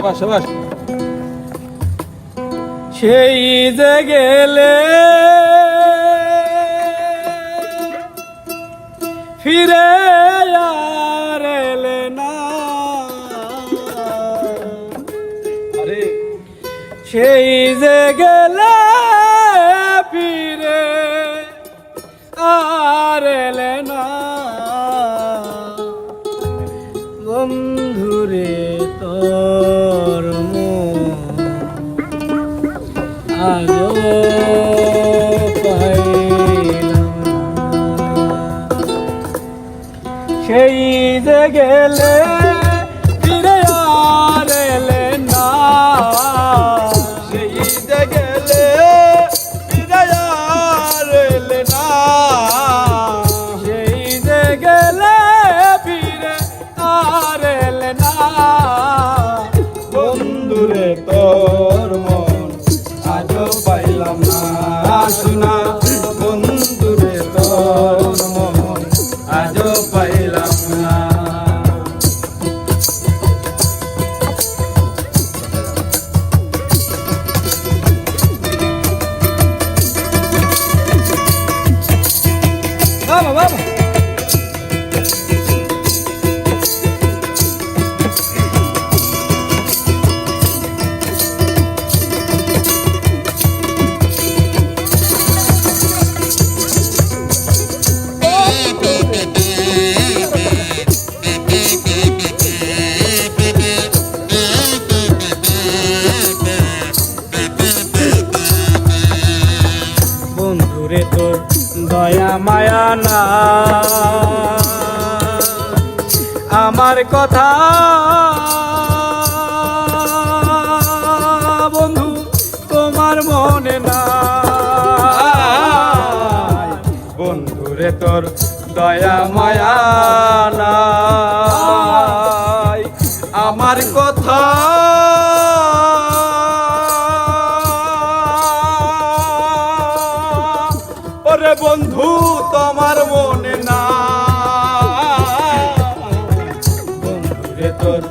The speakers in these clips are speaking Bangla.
সবাস সবাস সেই যে গেলে ফিরে আর এলে না। আরে। সেই যে গেলে সেই যে গেলে মায়া না আমার কথা, বন্ধু, তোমার মনে না বন্ধুরে তোর দয়া মায়া নাই। আমার কথা ওরে বন্ধু, তোমার মনে না। তোর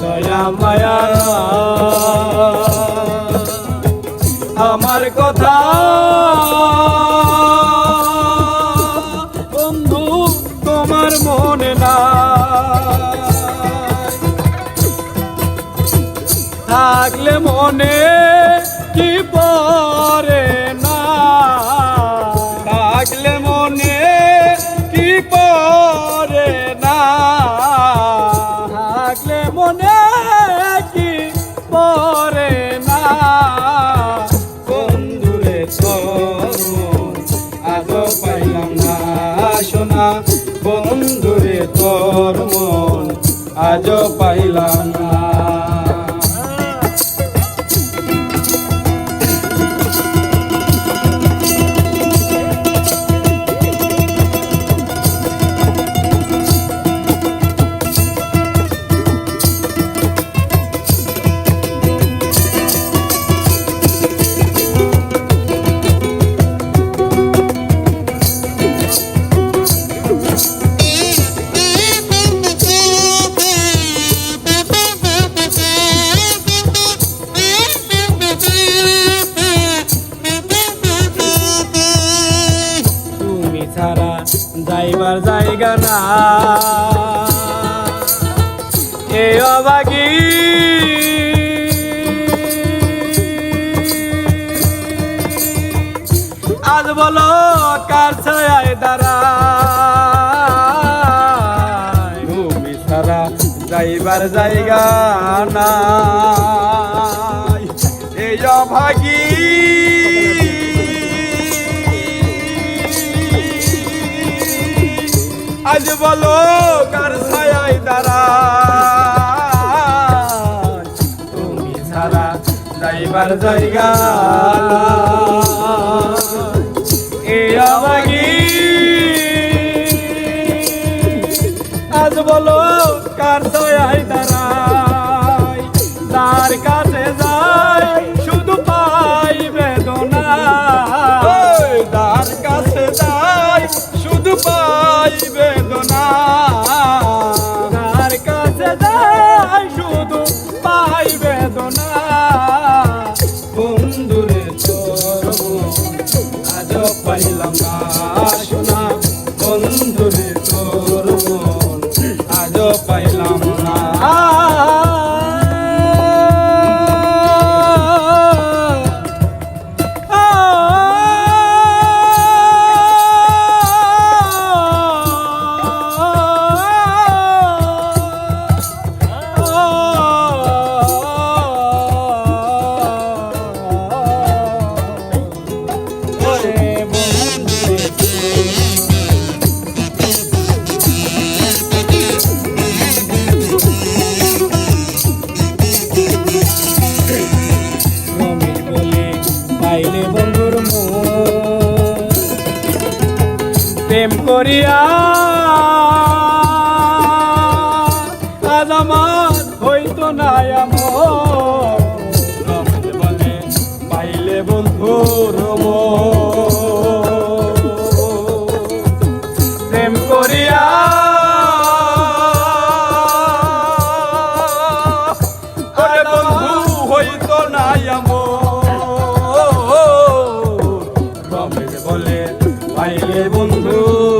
দয়া, মায়া আমার কথা। বন্ধু, তোমার মনে না। থাকলে মনে কি পরে আজও যাইবার জায়গা না। এ অবাগি। আজ বলো কার ছায় দাঁড়া তুমি সারা যাইবার জায়গা নাই বলো কার ছায় দাঁড়া তুমি ছাড়া যাইবার জায়গা আজ পাইলাম প্রেম করিয়া পাইলে বন্ধু।